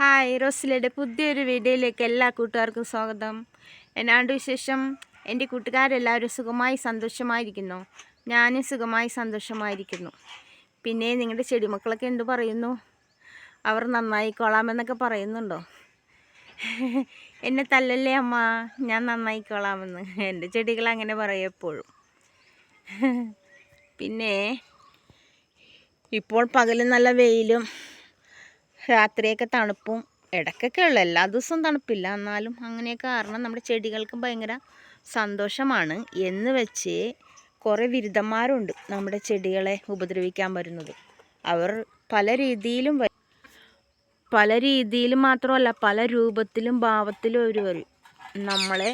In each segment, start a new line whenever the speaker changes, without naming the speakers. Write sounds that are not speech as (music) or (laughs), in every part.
Hi റോസിലയുടെ പുതിയൊരു വീഡിയോയിലേക്ക് എല്ലാ കൂട്ടുകാർക്കും സ്വാഗതം. എന്നാണ്ട് വിശേഷം? എന്റെ കൂട്ടുകാരെല്ലാവരും സുഖമായി സന്തോഷമായിരിക്കുന്നു. ഞാനും സുഖമായി സന്തോഷമായിരിക്കുന്നു. പിന്നെ നിങ്ങളുടെ ചെടിമക്കളൊക്കെ എന്ത് പറയുന്നു? അവർ നന്നായിക്കോളാമെന്നൊക്കെ പറയുന്നുണ്ടോ? എന്നെ തല്ലല്ലേ അമ്മ? ഞാൻ നന്നായിക്കോളാമെന്ന്. എന്റെ ചെടികൾ അങ്ങനെ പറയും എപ്പോഴും. പിന്നെ ഇപ്പോൾ പകലും നല്ല വെയിലും. രാത്രിയൊക്കെ തണുപ്പും ഇടയ്ക്കൊക്കെ ഉള്ളു. എല്ലാ ദിവസവും തണുപ്പില്ല. എന്നാലും അങ്ങനെയൊക്കെ കാരണം നമ്മുടെ ചെടികൾക്ക് ഭയങ്കര സന്തോഷമാണ്. എന്ന് വെച്ച് കുറേ വിരുദ്ധന്മാരുണ്ട് നമ്മുടെ ചെടികളെ ഉപദ്രവിക്കാൻ വരുന്നത്. അവർ പല രീതിയിലും പല രീതിയിലും മാത്രമല്ല പല രൂപത്തിലും ഭാവത്തിലും അവർ വരും. നമ്മളെ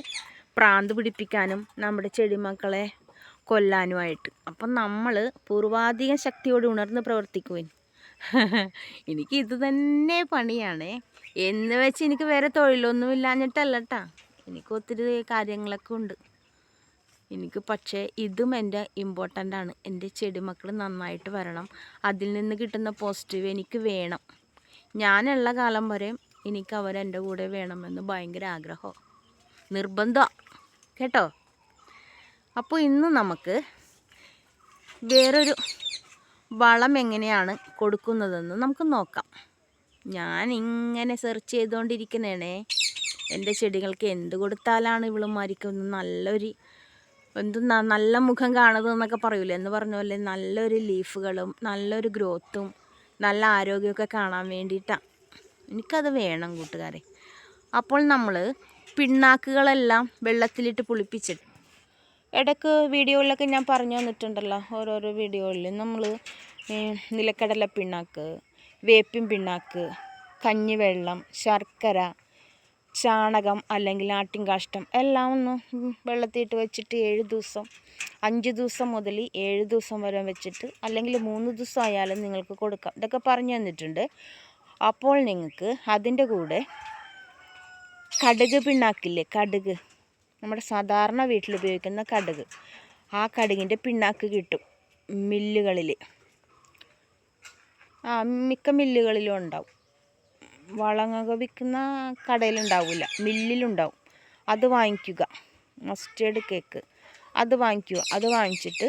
പ്രാന്ത് പിടിപ്പിക്കാനും നമ്മുടെ ചെടിമക്കളെ കൊല്ലാനുമായിട്ട്. അപ്പം നമ്മൾ പൂർവാധികം ശക്തിയോട് ഉണർന്ന് പ്രവർത്തിക്കുവിൻ. (laughs) എനിക്ക് ഇത് തന്നെ പണിയാണേ. എന്ന് വെച്ച് എനിക്ക് വേറെ തൊഴിലൊന്നും ഇല്ലാഞ്ഞിട്ടല്ല കേട്ടാ എനിക്ക് ഒത്തിരി കാര്യങ്ങളൊക്കെ ഉണ്ട്. എനിക്ക് പക്ഷേ ഇതും എന്റെ ഇമ്പോർട്ടന്റ് ആണ്. എന്റെ ചെടിമക്കൾ നന്നായിട്ട് വരണം. അതിൽ നിന്ന് കിട്ടുന്ന പോസിറ്റീവ് എനിക്ക് വേണം. ഞാനുള്ള കാലം വരെ എനിക്ക് അവരെന്റെ കൂടെ വേണമെന്ന് ഭയങ്കര ആഗ്രഹം. നിർബന്ധം. കേട്ടോ? അപ്പോൾ ഇന്ന് നമുക്ക് വേറൊരു വളം എങ്ങനെയാണ് കൊടുക്കുന്നതെന്ന് നമുക്ക് നോക്കാം. ഞാൻ ഇങ്ങനെ സെർച്ച് ചെയ്തുകൊണ്ടിരിക്കണേണേ എന്റെ ചെടികൾക്ക് എന്ത് കൊടുത്താലാണ് ഇവളുമാരിക്ക് നല്ലൊരു എന്തും നല്ല മുഖം കാണുന്നത് എന്നൊക്കെ പറയൂലേ? എന്ന് പറഞ്ഞ പോലെ നല്ലൊരു ലീഫുകളും നല്ലൊരു ഗ്രോത്തും നല്ല ആരോഗ്യമൊക്കെ കാണാൻ വേണ്ടിയിട്ടാണ് എനിക്കത് വേണം കൂട്ടുകാരെ. അപ്പോൾ നമ്മൾ പിണ്ണാക്കുകളെല്ലാം വെള്ളത്തിലിട്ട് പുളിപ്പിച്ചിട്ട് ഇടയ്ക്ക് വീഡിയോയിലൊക്കെ ഞാൻ പറഞ്ഞു തന്നിട്ടുണ്ടല്ലോ ഓരോരോ വീഡിയോയിൽ നമ്മൾ നിലക്കടല പിണ്ണാക്ക് വേപ്പിൻ പിണ്ണാക്ക് കഞ്ഞിവെള്ളം ശർക്കര ചാണകം അല്ലെങ്കിൽ ആട്ടിൻകാഷ്ടം എല്ലാം ഒന്ന് വെള്ളത്തിയിട്ട് വെച്ചിട്ട് ഏഴ് ദിവസം അഞ്ച് ദിവസം മുതൽ ഏഴ് ദിവസം വരെ വെച്ചിട്ട് അല്ലെങ്കിൽ മൂന്ന് ദിവസം ആയാലും നിങ്ങൾക്ക് കൊടുക്കാം. ഇതൊക്കെ പറഞ്ഞു തന്നിട്ടുണ്ട്. അപ്പോൾ നിങ്ങൾക്ക് അതിന്റെ കൂടെ കടുക് പിണ്ണാക്കില്ലേ കടുക്. നമ്മുടെ സാധാരണ വീട്ടിൽ ഉപയോഗിക്കുന്ന കടുക്. ആ കടുകിന്റെ പിണ്ണാക്ക് കിട്ടും മില്ലുകളിൽ. ആ മിക്ക മില്ലുകളിലും ഉണ്ടാവും. വളങ്ങൊക്കെ വിൽക്കുന്ന കടയിലുണ്ടാവില്ല. മില്ലിലുണ്ടാവും. അത് വാങ്ങിക്കുക. Mustard cake. അത് വാങ്ങിക്കുക. അത് വാങ്ങിച്ചിട്ട്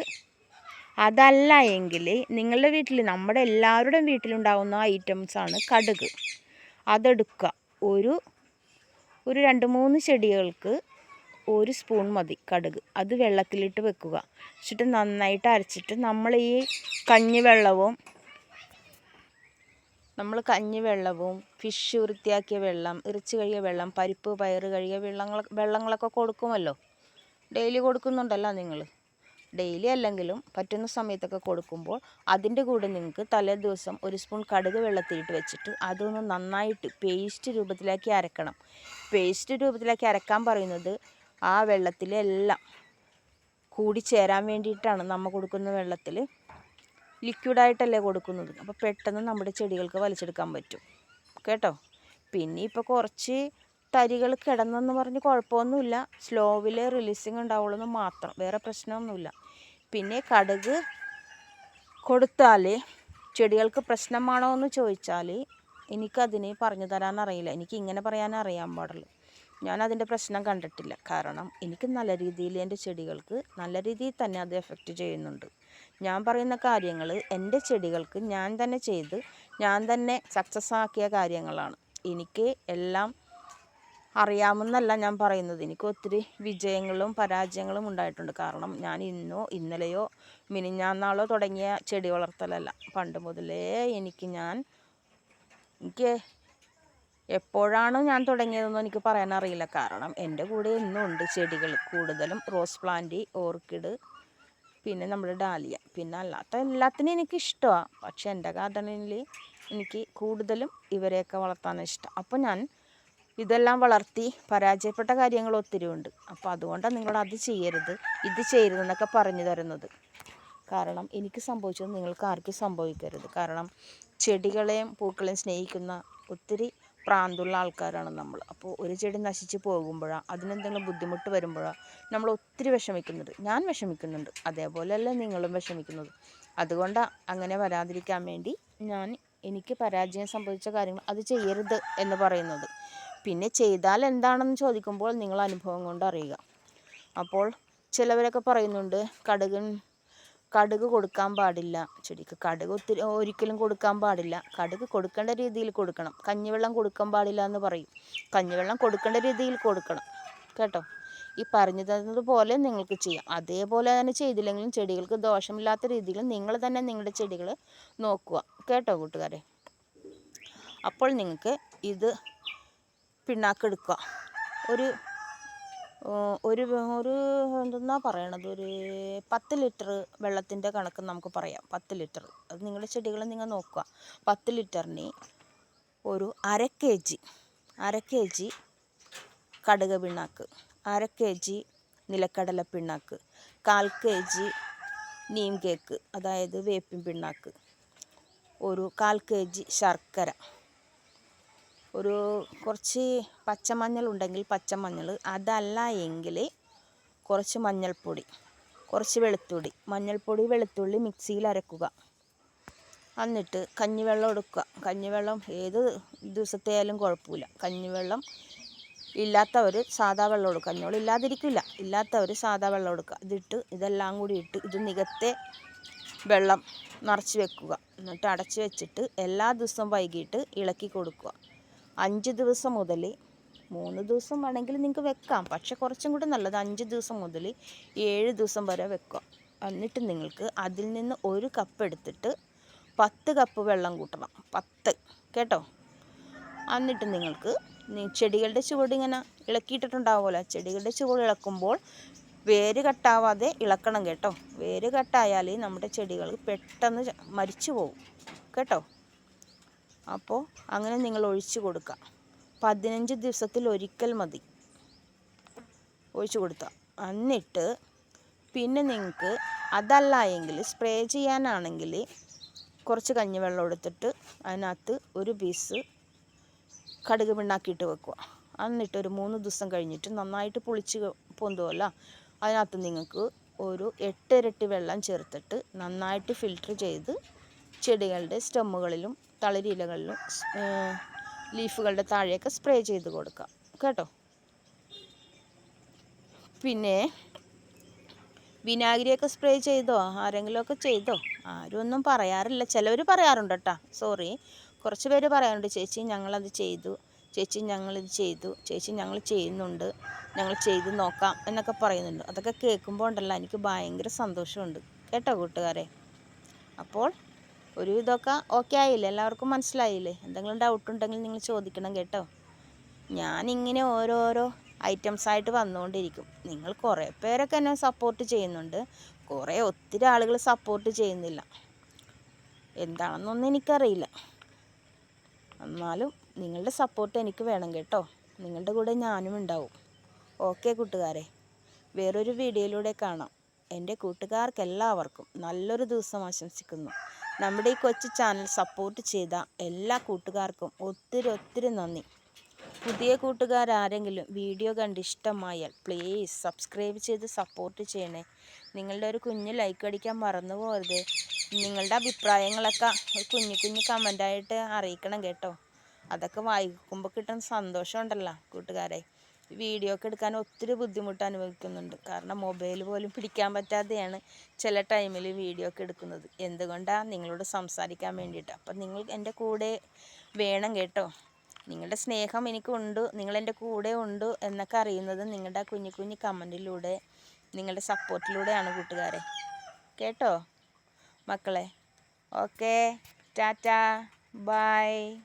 അതല്ല എങ്കിൽ നിങ്ങളുടെ വീട്ടിൽ നമ്മുടെ എല്ലാവരുടെയും വീട്ടിലുണ്ടാവുന്ന ഐറ്റംസാണ് കടുക്. അതെടുക്കുക. ഒരു ഒരു രണ്ട് മൂന്ന് ചെടികൾക്ക് ഒരു സ്പൂൺ മതി കടുക്. അത് വെള്ളത്തിലിട്ട് വെക്കുക. എന്നിട്ട് നന്നായിട്ട് അരച്ചിട്ട് നമ്മൾ ഈ കഞ്ഞി വെള്ളവും നമ്മൾ കഞ്ഞി വെള്ളവും ഫിഷ് വൃത്തിയാക്കിയ വെള്ളം ഇറച്ചി കഴുകിയ വെള്ളം പരിപ്പ് പയർ കഴുകിയ വെള്ളങ്ങൾ വെള്ളങ്ങളൊക്കെ കൊടുക്കുമല്ലോ? ഡെയിലി കൊടുക്കുന്നുണ്ടല്ലോ നിങ്ങൾ ഡെയിലി അല്ലെങ്കിലും പറ്റുന്ന സമയത്തൊക്കെ കൊടുക്കുമ്പോൾ അതിന്റെ കൂടെ നിങ്ങൾക്ക് തലേ ദിവസം ഒരു സ്പൂൺ കടുക് വെള്ളത്തിലിട്ട് വെച്ചിട്ട് അതൊന്ന് നന്നായിട്ട് പേസ്റ്റ് രൂപത്തിലാക്കി അരക്കണം. പേസ്റ്റ് രൂപത്തിലാക്കി അരക്കാൻ പറയുന്നത് ആ വെള്ളത്തിലെല്ലാം കൂടി ചേരാൻ വേണ്ടിയിട്ടാണ് നമ്മൾ കൊടുക്കുന്ന വെള്ളത്തിൽ ലിക്വിഡായിട്ടല്ലേ കൊടുക്കുന്നത്. അപ്പോൾ പെട്ടെന്ന് നമ്മുടെ ചെടികൾക്ക് വലിച്ചെടുക്കാൻ പറ്റും. കേട്ടോ? പിന്നെ ഇപ്പോൾ കുറച്ച് തരികൾ കിടന്നെന്ന് പറഞ്ഞ് കുഴപ്പമൊന്നുമില്ല. സ്ലോവിൽ റിലീസിങ് ഉണ്ടാവുള്ളൂ എന്ന് മാത്രം. വേറെ പ്രശ്നമൊന്നുമില്ല. പിന്നെ കടുക് കൊടുത്താൽ ചെടികൾക്ക് പ്രശ്നമാണോ എന്ന് ചോദിച്ചാൽ എനിക്കതിന് പറഞ്ഞു തരാൻ അറിയില്ല. എനിക്ക് ഇങ്ങനെ പറയാൻ അറിയാൻ പാടുള്ളൂ. ഞാൻ അതിന്റെ പ്രശ്നം കണ്ടിട്ടില്ല. കാരണം എനിക്ക് നല്ല രീതിയിൽ എന്റെ ചെടികൾക്ക് നല്ല രീതിയിൽ തന്നെ അത് എഫക്റ്റ് ചെയ്യുന്നുണ്ട്. ഞാൻ പറയുന്ന കാര്യങ്ങൾ എന്റെ ചെടികൾക്ക് ഞാൻ തന്നെ ചെയ്ത് ഞാൻ തന്നെ സക്സസ് ആക്കിയ കാര്യങ്ങളാണ്. എനിക്ക് എല്ലാം അറിയാമെന്നല്ല ഞാൻ പറയുന്നത്. എനിക്ക് ഒത്തിരി വിജയങ്ങളും പരാജയങ്ങളും ഉണ്ടായിട്ടുണ്ട്. കാരണം ഞാൻ ഇന്നോ ഇന്നലെയോ മിനിഞ്ഞാന്നാളോ തുടങ്ങിയ ചെടി വളർത്തലല്ല. പണ്ട് മുതലേ എനിക്ക് ഞാൻ എനിക്ക് എപ്പോഴാണ് ഞാൻ തുടങ്ങിയതെന്ന് എനിക്ക് പറയാൻ അറിയില്ല. കാരണം എന്റെ കൂടെ ഇന്നും ഉണ്ട് ചെടികൾ. കൂടുതലും റോസ് പ്ലാന്റ് ഓർക്കിഡ് പിന്നെ നമ്മുടെ ഡാലിയ. പിന്നെ അല്ലാത്ത എല്ലാത്തിനും എനിക്ക് ഇഷ്ടമാണ് പക്ഷെ എന്റെ ഗാർഡനിൽ എനിക്ക് കൂടുതലും ഇവരെയൊക്കെ വളർത്താൻ ഇഷ്ടം. അപ്പോൾ ഞാൻ ഇതെല്ലാം വളർത്തി പരാജയപ്പെട്ട കാര്യങ്ങൾ ഒത്തിരി ഉണ്ട്. അപ്പോൾ അതുകൊണ്ടാണ് നിങ്ങൾ അത് ചെയ്യരുത്. ഇത് ചെയ്യരുതെന്നൊക്കെ പറഞ്ഞു തരുന്നത്. കാരണം എനിക്ക് സംഭവിച്ചത് നിങ്ങൾക്ക് ആർക്കും സംഭവിക്കരുത്. കാരണം ചെടികളെയും പൂക്കളെയും സ്നേഹിക്കുന്ന ഒത്തിരി പ്രാന്തുള്ള ആൾക്കാരാണ് നമ്മൾ അപ്പോൾ ഒരു ചെടി നശിച്ച് പോകുമ്പോഴാണ് അതിനെന്തെങ്കിലും ബുദ്ധിമുട്ട് വരുമ്പോഴാണ് നമ്മൾ ഒത്തിരി വിഷമിക്കുന്നത്. ഞാൻ വിഷമിക്കുന്നുണ്ട്. അതേപോലെയല്ല നിങ്ങളും വിഷമിക്കുന്നത്. അതുകൊണ്ടാണ് അങ്ങനെ വരാതിരിക്കാൻ വേണ്ടി ഞാൻ എനിക്ക് പരാജയം സംഭവിച്ച കാര്യങ്ങൾ അത് ചെയ്യരുത് എന്ന് പറയുന്നത്. പിന്നെ ചെയ്താൽ എന്താണെന്ന് ചോദിക്കുമ്പോൾ നിങ്ങൾ അനുഭവം കൊണ്ട് അറിയുക. അപ്പോൾ ചിലവരൊക്കെ പറയുന്നുണ്ട് കടുക് കടുക് കൊടുക്കാൻ പാടില്ല. ചെടിക്ക് കടുക് ഒത്തിരി ഒരിക്കലും കൊടുക്കാൻ പാടില്ല. കടുക് കൊടുക്കേണ്ട രീതിയിൽ കൊടുക്കണം. കഞ്ഞിവെള്ളം കൊടുക്കാൻ പാടില്ല എന്ന് പറയും. കഞ്ഞിവെള്ളം കൊടുക്കേണ്ട രീതിയിൽ കൊടുക്കണം. കേട്ടോ? ഈ പറഞ്ഞു തന്നത് പോലെ നിങ്ങൾക്ക് ചെയ്യാം. അതേപോലെ തന്നെ ചെയ്തില്ലെങ്കിലും ചെടികൾക്ക് ദോഷമില്ലാത്ത രീതിയിൽ നിങ്ങൾ തന്നെ നിങ്ങളുടെ ചെടികൾ നോക്കുക. കേട്ടോ കൂട്ടുകാരെ? അപ്പോൾ നിങ്ങൾക്ക് ഇത് പിണ്ണാക്കെടുക്കുക. ഒരു ഒരു ഒരു എന്തെന്നാ പറയണത്? ഒരു പത്ത് ലിറ്റർ വെള്ളത്തിന്റെ കണക്ക് നമുക്ക് പറയാം. പത്ത് ലിറ്റർ. അത് നിങ്ങളുടെ ചെടികൾ നിങ്ങൾ നോക്കുക. പത്ത് ലിറ്ററിന് ഒരു അര കെ ജി അര കെ ജി കടുക് പിണ്ണാക്ക് അര കെ ജി നിലക്കടല പിണ്ണാക്ക് കാൽ കെ ജി നീം കേക്ക് അതായത് വേപ്പിൻ പിണ്ണാക്ക് ഒരു കാൽ കെ ജി ശർക്കര. ഒരു കുറച്ച് പച്ചമഞ്ഞൾ ഉണ്ടെങ്കിൽ പച്ചമഞ്ഞൾ അതല്ല എങ്കിൽ കുറച്ച് മഞ്ഞൾപ്പൊടി കുറച്ച് വെളുത്തുള്ളി. മഞ്ഞൾപ്പൊടി വെളുത്തുള്ളി മിക്സിയിൽ അരക്കുക. എന്നിട്ട് കഞ്ഞിവെള്ളം എടുക്കുക. കഞ്ഞിവെള്ളം ഏത് ദിവസത്തെ ആയാലും കുഴപ്പമില്ല. കഞ്ഞിവെള്ളം ഇല്ലാത്തവർ സാധാ വെള്ളം എടുക്കുക. കഞ്ഞിവെള്ളം ഇല്ലാതിരിക്കില്ല. ഇല്ലാത്തവർ സാധാ വെള്ളം എടുക്കുക. ഇതിട്ട് ഇതെല്ലാം കൂടി ഇട്ട് ഇത് നികത്തെ വെള്ളം നിറച്ച് വെക്കുക. എന്നിട്ട് അടച്ച് വെച്ചിട്ട് എല്ലാ ദിവസവും വൈകിട്ട് ഇളക്കി കൊടുക്കുക. അഞ്ച് ദിവസം മുതൽ മൂന്ന് ദിവസം വേണമെങ്കിൽ നിങ്ങൾക്ക് വെക്കാം. പക്ഷെ കുറച്ചും കൂടി നല്ലത് അഞ്ച് ദിവസം മുതൽ ഏഴ് ദിവസം വരെ വെക്കുക. എന്നിട്ട് നിങ്ങൾക്ക് അതിൽ നിന്ന് ഒരു കപ്പ് എടുത്തിട്ട് പത്ത് കപ്പ് വെള്ളം കൂട്ടണം. പത്ത് കേട്ടോ? എന്നിട്ട് നിങ്ങൾക്ക് ചെടികളുടെ ചുവട് ഇങ്ങനെ ഇളക്കിയിട്ടിട്ടുണ്ടാവുമല്ലോ. ചെടികളുടെ ചുവട് ഇളക്കുമ്പോൾ വേര് കട്ടാവാതെ ഇളക്കണം കേട്ടോ. വേര് കട്ടായാൽ നമ്മുടെ ചെടികൾ പെട്ടെന്ന് മരിച്ചു പോകും കേട്ടോ? അപ്പോൾ അങ്ങനെ നിങ്ങൾ ഒഴിച്ചു കൊടുക്കുക പതിനഞ്ച് ദിവസത്തിൽ ഒരിക്കൽ മതി. ഒഴിച്ചു കൊടുത്താൽ എന്നിട്ട് പിന്നെ നിങ്ങൾക്ക് അതല്ല എങ്കിൽ സ്പ്രേ ചെയ്യാനാണെങ്കിൽ കുറച്ച് കഞ്ഞിവെള്ളം എടുത്തിട്ട് അതിനകത്ത് ഒരു പീസ് കടുക് പിണ്ണാക്കിയിട്ട് വെക്കുക. എന്നിട്ട് ഒരു മൂന്ന് ദിവസം കഴിഞ്ഞിട്ട് നന്നായിട്ട് പുളിച്ച് പൊന്തുമല്ലോ അതിനകത്ത് നിങ്ങൾക്ക് ഒരു എട്ടിരട്ടി വെള്ളം ചേർത്തിട്ട് നന്നായിട്ട് ഫിൽറ്റർ ചെയ്ത് ചെടികളുടെ സ്റ്റെമ്മുകളിലും തളിരിലകളിലും ലീഫുകളുടെ താഴെയൊക്കെ സ്പ്രേ ചെയ്ത് കൊടുക്കാം. കേട്ടോ? പിന്നെ വിനാഗിരിയൊക്കെ സ്പ്രേ ചെയ്തോ? ആരെങ്കിലുമൊക്കെ ചെയ്തോ? ആരും ഒന്നും പറയാറില്ല. ചിലവർ പറയാറുണ്ട് കേട്ടോ. സോറി. കുറച്ച് പേര് പറയാറുണ്ട്. ചേച്ചി ഞങ്ങളത് ചെയ്തു. ചേച്ചി ഞങ്ങളിത് ചെയ്തു. ചേച്ചി ഞങ്ങൾ ചെയ്യുന്നുണ്ട്. ഞങ്ങൾ ചെയ്ത് നോക്കാം എന്നൊക്കെ പറയുന്നുണ്ട്. അതൊക്കെ കേൾക്കുമ്പോൾ ഉണ്ടല്ലോ. എനിക്ക് ഭയങ്കര സന്തോഷമുണ്ട്. കേട്ടോ കൂട്ടുകാരെ? അപ്പോൾ ഒരു ഇതൊക്കെ ഓക്കെ ആയില്ലേ? എല്ലാവർക്കും മനസ്സിലായില്ലേ? എന്തെങ്കിലും ഡൗട്ട് ഉണ്ടെങ്കിൽ നിങ്ങൾ ചോദിക്കണം കേട്ടോ. ഞാനിങ്ങനെ ഓരോരോ ഐറ്റംസ് ആയിട്ട് വന്നുകൊണ്ടിരിക്കും. നിങ്ങൾ കുറേ പേരൊക്കെ എന്നെ സപ്പോർട്ട് ചെയ്യുന്നുണ്ട്. കുറേ ഒത്തിരി ആളുകൾ സപ്പോർട്ട് ചെയ്യുന്നില്ല. എന്താണെന്നൊന്നും എനിക്കറിയില്ല. എന്നാലും നിങ്ങളുടെ സപ്പോർട്ട് എനിക്ക് വേണം കേട്ടോ. നിങ്ങളുടെ കൂടെ ഞാനും ഉണ്ടാവും. ഓക്കെ കൂട്ടുകാരെ. വേറൊരു വീഡിയോയിലൂടെ കാണാം. എന്റെ കൂട്ടുകാർക്കെല്ലാവർക്കും നല്ലൊരു ദിവസം ആശംസിക്കുന്നു. നമ്മുടെ ഈ കൊച്ചു ചാനൽ സപ്പോർട്ട് ചെയ്ത എല്ലാ കൂട്ടുകാർക്കും ഒത്തിരി ഒത്തിരി നന്ദി. പുതിയ കൂട്ടുകാരാരെങ്കിലും വീഡിയോ കണ്ട് ഇഷ്ടമായാൽ പ്ലീസ് സബ്സ്ക്രൈബ് ചെയ്ത് സപ്പോർട്ട് ചെയ്യണേ. നിങ്ങളുടെ ഒരു കുഞ്ഞ് ലൈക്ക് അടിക്കാൻ മറന്നു പോകരുത്. നിങ്ങളുടെ അഭിപ്രായങ്ങളൊക്കെ ഒരു കുഞ്ഞു കുഞ്ഞു കമന്റായിട്ട് അറിയിക്കണം കേട്ടോ. അതൊക്കെ വായിക്കുമ്പോൾ കിട്ടുന്ന സന്തോഷമുണ്ടല്ലോ കൂട്ടുകാരെ. വീഡിയോ ഒക്കെ എടുക്കാൻ ഒത്തിരി ബുദ്ധിമുട്ട് അനുഭവിക്കുന്നുണ്ട്. കാരണം മൊബൈൽ പോലും പിടിക്കാൻ പറ്റാതെയാണ് ചില ടൈമിൽ വീഡിയോ ഒക്കെ എടുക്കുന്നത്. എന്തുകൊണ്ടാണ് നിങ്ങളോട് സംസാരിക്കാൻ വേണ്ടിയിട്ട്. അപ്പം നിങ്ങൾ എന്റെ കൂടെ വേണം കേട്ടോ. നിങ്ങളുടെ സ്നേഹം എനിക്കുണ്ട്. നിങ്ങളെന്റെ കൂടെ ഉണ്ട് എന്നൊക്കെ അറിയുന്നത് നിങ്ങളുടെ കുഞ്ഞു കുഞ്ഞു കമന്റിലൂടെ നിങ്ങളുടെ സപ്പോർട്ടിലൂടെയാണ് കൂട്ടുകാരെ. കേട്ടോ? മക്കളെ. Okay Tata by